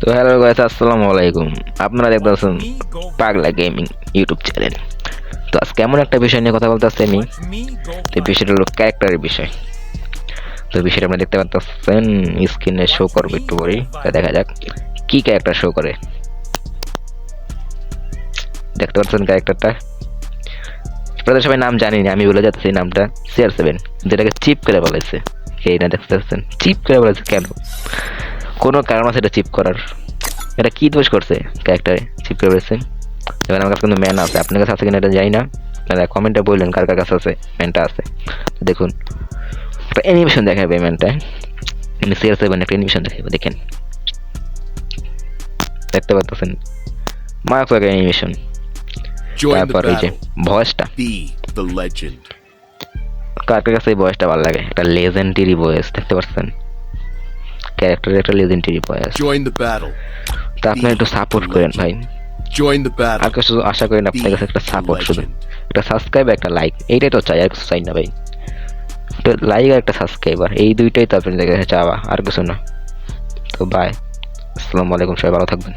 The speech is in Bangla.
তো হ্যালো গাইস আসসালামু আলাইকুম। আপনারা দেখতে পাচ্ছেন পাগলা গেমিং ইউটিউব চ্যানেল তো আজকে এমন একটা বিষয় নিয়ে কথা বলতে আসছি আমি। তো বিষয়টা হলো ক্যারেক্টারের বিষয়। তো বিষয়টা আপনারা দেখতে পাচ্ছেন স্ক্রিনে শো করবে একটু পরেই। তা দেখা যাক কি ক্যারেক্টার শো করে। দেখতে পাচ্ছেন ক্যারেক্টারটা আপনাদের সবাই নাম জানি না, আমি বলে যাচ্ছি নামটা। সিআর সেভেন যেটাকে চিপ করে বলেছে এই না দেখতে পাচ্ছেন চিপ করে বলেছে কেন? কোনো কারণ আছে এটা চিপ করার। এটা কি দোষ করছে ক্যারেক্টারে চিপ করে বলেছে এবার আমার কাছে কিন্তু ম্যান আছে। আপনার কাছে আছে কিনা এটা জানি না। আপনারা কমেন্টে বললেন কার কার কাছে আছে। ম্যানটা আছে। দেখুন একটা অ্যানিমেশন দেখাবে ম্যানটা সিআর সেভেন একটা অ্যানিমেশন দেখাবো দেখেন। দেখতে পাচ্ছেন মায়াক একটা অ্যানিমেশন তারপর ওই যে ভয়েসটা কার কাছে এই ভয়েসটা ভালো লাগে? একটা লেজেন্ডারি ভয়েস দেখতে পাচ্ছেন ক্যারেক্টারের একটা লেজেন্ডারি বয়স জয়েন দ্য ব্যাটল তা আপনি একটু সাপোর্ট করেন ভাই। জয়েন দ্য ব্যাটল আর শুধু কিছু আশা করেন আপনার কাছে একটা সাপোর্ট শুধু। একটা সাবস্ক্রাইব একটা লাইক এইটাই তো চাই আর কিছু চাই না ভাই। একটা লাইক আর একটা সাবস্ক্রাইবার এই দুইটাই তো আপনাদের কাছে চাওয়া আর কিছু না। তো বাই আসসালামু আলাইকুম সবাই ভালো থাকবেন।